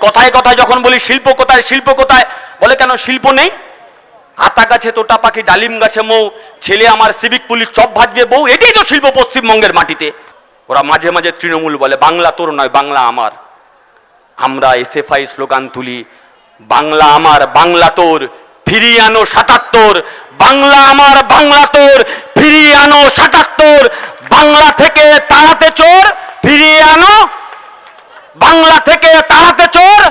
কথায় কথায় যখন বলি, শিল্প কোথায় শিল্প কোথায়? বলে, কেন শিল্প নেই? আতা গাছে তোটা পাখি, ডালিম গাছে মৌ, ছেলে আমার সিভিক পুলিশ চপ ভাজবে বউ, এটাই তো শিল্প পশ্চিমবঙ্গের মাটিতে। ওরা মাঝে মাঝে তৃণমূল বলে, বাংলা তোর নয়, বাংলা আমার। আমরা এসএফআই স্লোগান তুলি, বাংলা আমার, বাংলা তোর, ফিরিয়ে আনো সাতাত্তর। বাংলা আমার, বাংলা তোর, ফিরিয়ে আনো সাতাত্তর। বাংলা থেকে তাড়াতে চোর, ফিরিয়ে আনো বাংলা থেকে তাড়াতে চোর।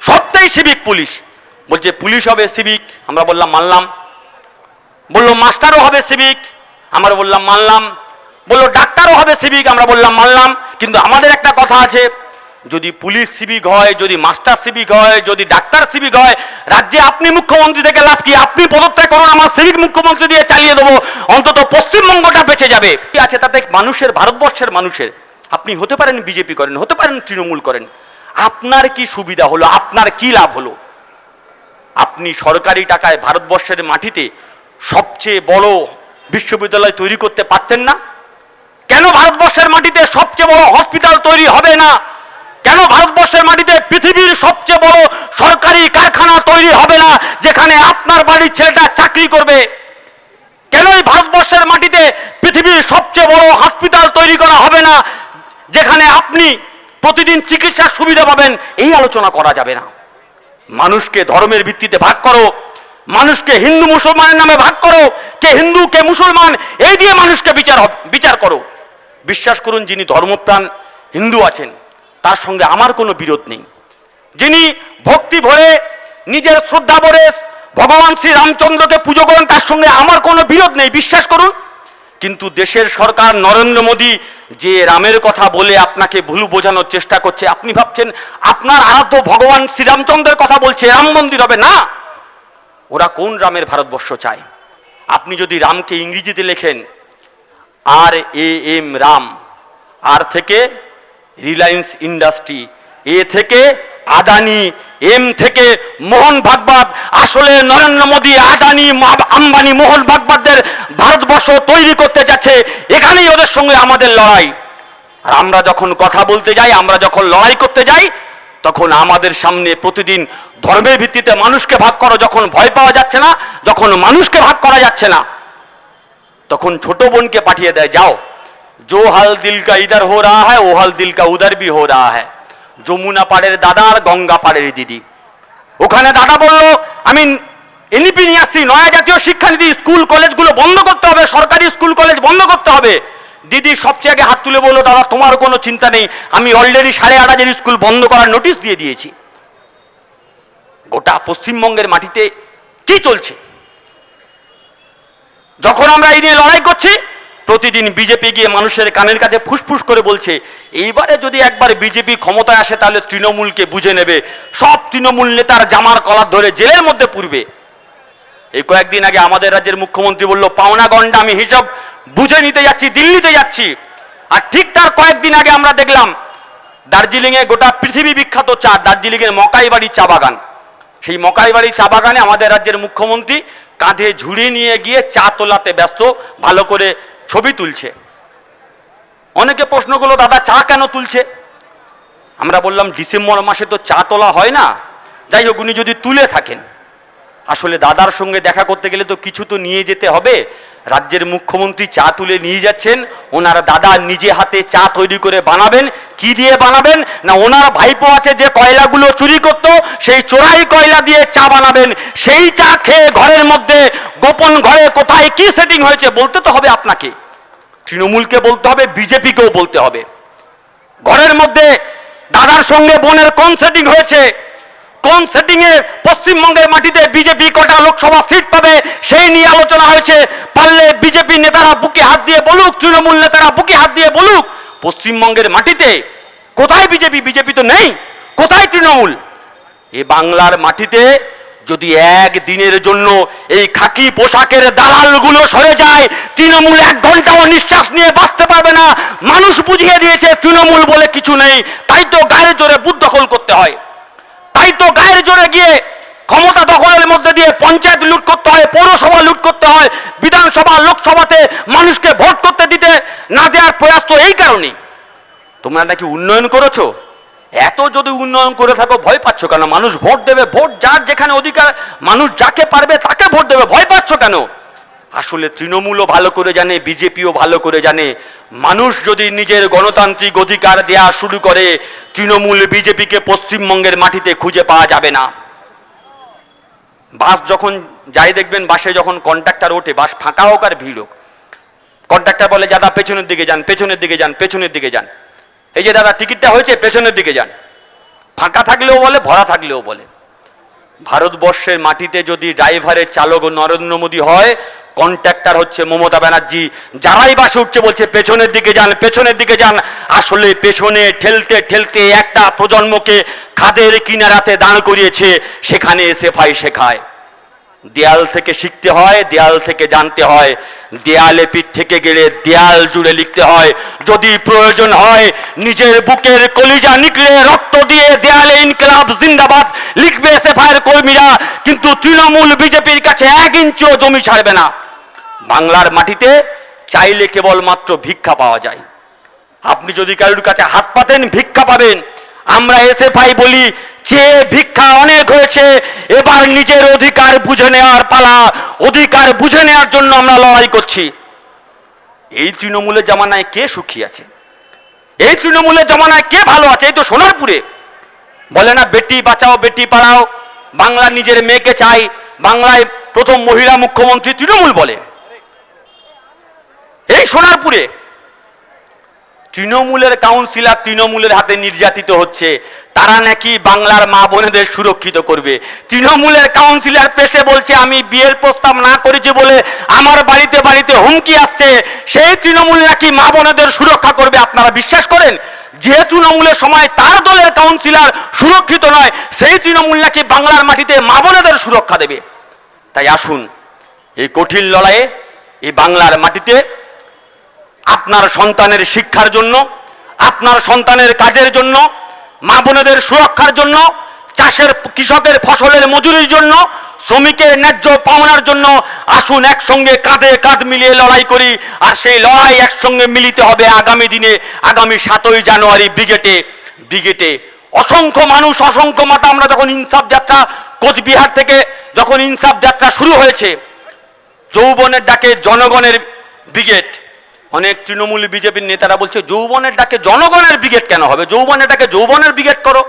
সবটাই সিভিক পুলিশ। বলছে, পুলিশ হবে সিভিক আমরা বললাম, মানলাম। বলল, মাস্টারও হবে সিভিক আমরা বললাম, মানলাম। বলল, ডাক্তারও হবে সিভিক আমরা বললাম, মানলাম। কিন্তু আমাদের একটা কথা আছে, যদি পুলিশ সিভিক হয়, যদি মাস্টার সিভিক হয়, যদি ডাক্তার সিভিক হয়, রাজ্যে আপনি মুখ্যমন্ত্রী থেকে লাভ কি? আপনি পদত্যাগ করুন, আমার সিভিক মুখ্যমন্ত্রী দিয়ে চালিয়ে দেবো। অন্তত পশ্চিমবঙ্গটা বেঁচে যাবে। কি আছে তাতে? মানুষের, ভারতবর্ষের মানুষের। আপনি হতে পারেন বিজেপি করেন, হতে পারেন তৃণমূল করেন। আপনার কি সুবিধা হলো? আপনার কি লাভ হলো? আপনি সরকারি টাকায় ভারতবর্ষের মাটিতে সবচেয়ে বড় বিশ্ববিদ্যালয় তৈরি করতে পারতেন না? কেন ভারতবর্ষের মাটিতে সবচেয়ে বড় হসপিটাল তৈরি হবে না? কেন ভারতবর্ষের মাটিতে পৃথিবীর সবচেয়ে বড় সরকারি কারখানা তৈরি হবে না, যেখানে আপনার বাড়ির ছেলেটা চাকরি করবে? কেন এই ভারতবর্ষের মাটিতে পৃথিবীর সবচেয়ে বড় হসপিটাল তৈরি করা হবে না? যেখানে আপনি প্রতিদিন চিকিৎসার সুবিধা পাবেন, এই আলোচনা করা যাবে না। মানুষকে ধর্মের ভিত্তিতে ভাগ করো, মানুষকে হিন্দু মুসলমানের নামে ভাগ করো, কে হিন্দু, কে মুসলমান, এই দিয়ে মানুষকে বিচার বিচার করো। বিশ্বাস করুন, যিনি ধর্মপ্রাণ, হিন্দু আছেন, তার সঙ্গে আমার কোনো বিরোধ নেই। যিনি ভক্তি ভরে, নিজের শ্রদ্ধা ভরে, ভগবান শ্রী রামচন্দ্রকে পুজো করেন, তার সঙ্গে আমার কোনো বিরোধ নেই। বিশ্বাস করুন কিন্তু দেশের সরকার নরেন্দ্র মোদী যে রামের কথা বলে আপনাকে ভুল বোঝানোর চেষ্টা করছে, আপনি ভাবছেন আপনার আরাধ্য ভগবান শ্রীরামচন্দ্রের কথা বলছে, রাম মন্দির হবে? না! ওরা কোন রামের ভারতবর্ষ চায়? আপনি যদি রামকে ইংরেজিতে লেখেন, আর এ এম রাম আর থেকে রিলায়েন্স ইন্ডাস্ট্রি, এ থেকে আদানি, এম থেকে মোহন ভাগবত, আসলে নরেন্দ্র মোদী, আদানি, আম্বানি, মোহন ভাগবতদের ভারতবর্ষ তৈরি করতে যাচ্ছে, এখানেই ওদের সঙ্গে আমাদের লড়াই। আর আমরা যখন কথা বলতে যাই, আমরা যখন লড়াই করতে যাই, তখন আমাদের সামনে প্রতিদিন ধর্মের ভিত্তিতে মানুষকে ভাগ করো, যখন ভয় পাওয়া যাচ্ছে না, যখন মানুষকে ভাগ করা যাচ্ছে না, তখন ছোট বোনকে পাঠিয়ে দেয়, যাও জো হাল দিলকা ইদার হো রা হ্যাঁ ও হাল দিল কা উদার বি হো রা হ্যাঁ যমুনা পাড়ের দাদা আর গঙ্গা পাড়ের দিদি। ওখানে দাদা বলল আমি এনইপি নিয়ে আসছি, নয়া জাতীয় শিক্ষানীতি, স্কুল, কলেজগুলো বন্ধ করতে হবে, সরকারি স্কুল, কলেজ বন্ধ করতে হবে। দিদি, সবচেয়ে আগে হাত তুলে বলল দাদা, তোমার কোনো চিন্তা নেই। আমি অলরেডি সাড়ে আট হাজার স্কুল বন্ধ করার নোটিশ দিয়ে দিয়েছি। গোটা পশ্চিমবঙ্গের মাটিতে কি চলছে? যখন আমরা এই নিয়ে লড়াই করছি, প্রতিদিন বিজেপি গিয়ে মানুষের কানের কাছে ফুসফুস করে বলছে, এইবারে যদি একবার বিজেপি ক্ষমতায় আসে, তাহলে তৃণমূলকে বুঝে নেবে। সব তৃণমূল নেতার জামার কলার ধরে জেলের মধ্যে পুরবে। এই কয়েকদিন আগে আমাদের রাজ্যের মুখ্যমন্ত্রী বলল, পাওনা গন্ডা, আমি হিসাব বুঝে নিতে যাচ্ছি, দিল্লিতে যাচ্ছি। আর ঠিক তার কয়েকদিন আগে আমরা দেখলাম, দার্জিলিংয়ে গোটা পৃথিবী বিখ্যাত চা, দার্জিলিংয়ের মকাইবাড়ি চা বাগান। সেই মকাইবাড়ি চা বাগানে আমাদের রাজ্যের মুখ্যমন্ত্রী কাঁধে ঝুড়ি নিয়ে গিয়ে চা তোলাতে ব্যস্ত, ভালো করে ছবি তুলছে। অনেকে প্রশ্ন করল, দাদা, চা কেন তুলছে? আমরা বললাম, ডিসেম্বর মাসে তো চা তোলা হয় না। যাই হোক, উনি যদি তুলে থাকেন আসলে দাদার সঙ্গে দেখা করতে গেলে তো কিছু তো নিয়ে যেতে হবে। রাজ্যের মুখ্যমন্ত্রী চা তুলে নিয়ে যাচ্ছেন, ওনার দাদা নিজে হাতে চা তৈরি করে বানাবেন, কি দিয়ে বানাবেন, না ওনার ভাইপো আছে যে কয়লাগুলো চুরি করতো, সেই চোরাই কয়লা দিয়ে চা বানাবেন, সেই চা খেয়ে ঘরের মধ্যে, গোপন ঘরে কোথায় কি সেটিং হয়েছে বলতে তো হবে আপনাকে। তৃণমূলকে বলতে হবে, বিজেপিকেও বলতে হবে। ঘরের মধ্যে দাদার সঙ্গে বোনের কোন সেটিং হয়েছে কোন সেটিং এ পশ্চিমবঙ্গের মাটিতে বিজেপি কটা লোকসভা সিট পাবে, সেই নিয়ে আলোচনা হয়েছে। পারলে বিজেপি নেতারা বুকে হাত দিয়ে বলুক, তৃণমূল নেতারা বুকে হাত দিয়ে বলুক, পশ্চিমবঙ্গের মাটিতে কোথায় বিজেপি? বিজেপি তো নেই। কোথায় তৃণমূল? এ বাংলার মাটিতে যদি এক দিনের জন্য এই খাকি পোশাকের দালালগুলো সরে যায়, তৃণমূল এক ঘন্টাও নিঃশ্বাস নিয়ে বাঁচতে পারবে না। মানুষ বুঝিয়ে দিয়েছে, তৃণমূল বলে কিছু নেই। তাই তো গায়ের জোরে বুথ দখল করতে হয়। গায়ের জোরে গিয়ে ক্ষমতা দখলের মধ্যে দিয়ে পঞ্চায়েত লুট করতে হয়, পৌরসভা লুট করতে হয়, বিধানসভা, লোকসভাতে মানুষকে ভোট করতে দিতে না দেওয়ার প্রয়াস তো এই কারণে তোমরা নাকি উন্নয়ন করেছ? এত যদি উন্নয়ন করে থাকো, ভয় পাচ্ছ কেন? মানুষ ভোট দেবে, ভোট যার যেখানে অধিকার, মানুষ যাকে পারবে তাকে ভোট দেবে, ভয় পাচ্ছ কেন? আসলে তৃণমূলও ভালো করে জানে, বিজেপিও ভালো করে জানে। মানুষ যদি নিজের গণতান্ত্রিক অধিকার দেয়া শুরু করে, তৃণমূল বিজেপিকে পশ্চিমবঙ্গের মাটিতে খুঁজে পাওয়া যাবে না। বাস যখন যাই দেখবেন, বাসে যখন কন্ট্রাক্টর ওঠে, বাস ফাঁকা হোক আর ভিড় হোক। কন্ট্রাক্টর বলে দাদা পেছনের দিকে যান, পেছনের দিকে যান, পেছনের দিকে যান। এই যে, দাদা, টিকিটটা হয়েছে, পেছনের দিকে যান। ফাঁকা থাকলেও বলে, ভরা থাকলেও বলে। ভারতবর্ষের মাটিতে যদি ড্রাইভারের চালক নরেন্দ্র মোদী হয়, কন্ট্রাক্টর হচ্ছে মমতা ব্যানার্জি। যারাই বাসে উঠছে বলছে, পেছনের দিকে যান, পেছনের দিকে যান। আসলে পেছনে ঠেলতে ঠেলতে একটা প্রজন্মকে খাদের কিনারাতে দাঁড় করিয়েছে, সেখানে এসে ফাই শেখায়। দেয়াল থেকে শিখতে হয়, দেয়াল থেকে জানতে হয়। দেয়ালে পিঠ থেকে গেলে দেয়াল জুড়ে লিখতে হয়। যদি প্রয়োজন হয়, নিজের বুকের কলিজা নিকলে রক্ত দিয়ে দেয়ালে ইনকলাব জিন্দাবাদ লিখবে সেফায়ের কর্মীরা। কিন্তু তৃণমূল বিজেপির কাছে এক ইঞ্চিও জমি ছাড়বে না। বাংলার মাটিতে চাইলে কেবলমাত্র ভিক্ষা পাওয়া যায়। আপনি যদি কারোর কাছে হাত পাতেন, ভিক্ষা পাবেন। আমরা এসে পাই বলি, যে ভিক্ষা অনেক হয়েছে, এবার নিজের অধিকার বুঝে নেওয়ার পালা। অধিকার বুঝে নেওয়ার জন্য আমরা লড়াই করছি। এই তৃণমূলের জামানায় কে সুখী আছে? এই তৃণমূলের জামানায় কে ভালো আছে? এই তো সোনারপুরে। বলে না, বেটি বাঁচাও, বেটি পাড়াও। বাংলা নিজের মেয়েকে চাই। বাংলায় প্রথম মহিলা মুখ্যমন্ত্রী তৃণমূল বলে। এই সোনারপুরে। তৃণমূলের কাউন্সিলর তৃণমূলের হাতে নির্যাতিত হচ্ছে, তারা নাকি বাংলার মা বোনেদের সুরক্ষিত করবে। তৃণমূলের কাউন্সিলর পেশে বলছে, আমি বিয়ের প্রস্তাব না করেছি বলে আমার বাড়িতে বাড়িতে হুমকি আসছে, সেই তৃণমূল নাকি মা বোনেদের সুরক্ষা করবে। আপনারা বিশ্বাস করেন? যে তৃণমূলের সময় তার দলের কাউন্সিলর সুরক্ষিত নয়, সেই তৃণমূল নাকি বাংলার মাটিতে মা বোনেদের সুরক্ষা দেবে। তাই আসুন, এই কঠিন লড়াইয়ে, এই বাংলার মাটিতে আপনার সন্তানের শিক্ষার জন্য, আপনার সন্তানের কাজের জন্য, মা বোনেদের সুরক্ষার জন্য, চাষের কৃষকের ফসলের মজুরির জন্য, শ্রমিকের ন্যায্য পাওনার জন্য আসুন একসঙ্গে কাঁধে কাঁধ মিলিয়ে লড়াই করি। আর সেই লড়াই একসঙ্গে মিলিতে হবে আগামী দিনে, আগামী সাতই জানুয়ারি ব্রিগেডে। ব্রিগেডে অসংখ্য মানুষ, অসংখ্য মাতা, আমরা যখন ইনসাফ যাত্রা, কোচবিহার থেকে যখন ইনসাফ যাত্রা শুরু হয়েছে, যৌবনের ডাকে জনগণের ব্রিগেড অনেক তৃণমূল বিজেপির নেতারা বলছে, যৌবনের ডাকে জনগণের ব্রিগেড কেন হবে? যৌবনের ডাকে যৌবনের ব্রিগেড করো।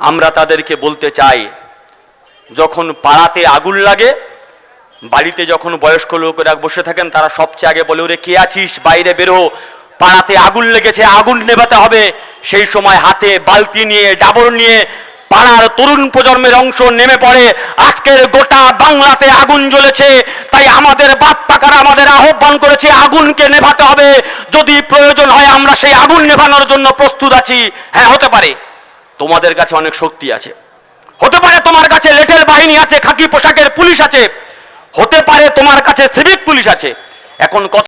আমরা তাদেরকে বলতে চাই, যখন পাড়াতে আগুন লাগে, বাড়িতে যখন বয়স্ক লোকেরা বসে থাকেন, তারা সবচেয়ে আগে বলে, ওরে, কে আছিস? বাইরে বেরো। পাড়াতে আগুন লেগেছে, আগুন নেভাতে হবে। সেই সময় হাতে বালতি নিয়ে ডাবর নিয়ে পাড়ার তরুণ প্রজন্মের অংশ নেমে পড়ে। আজকের গোটা বাংলাতে আগুন জ্বলেছে। তাই আমাদের বাপ পাকারা আমাদের আহ্বান করেছে, আগুনকে নেভাতে হবে। যদি প্রয়োজন হয় আমরা সেই আগুন নেভানোর জন্য প্রস্তুত আছি। হ্যাঁ হতে পারে। তোমাদের কাছে অনেক শক্তি আছে। হতে পারে তোমার কাছে লেটেল বাহিনী আছে, খাকি পোশাকের পুলিশ আছে। হতে পারে তোমার কাছে সিভিক পুলিশ আছে। এখন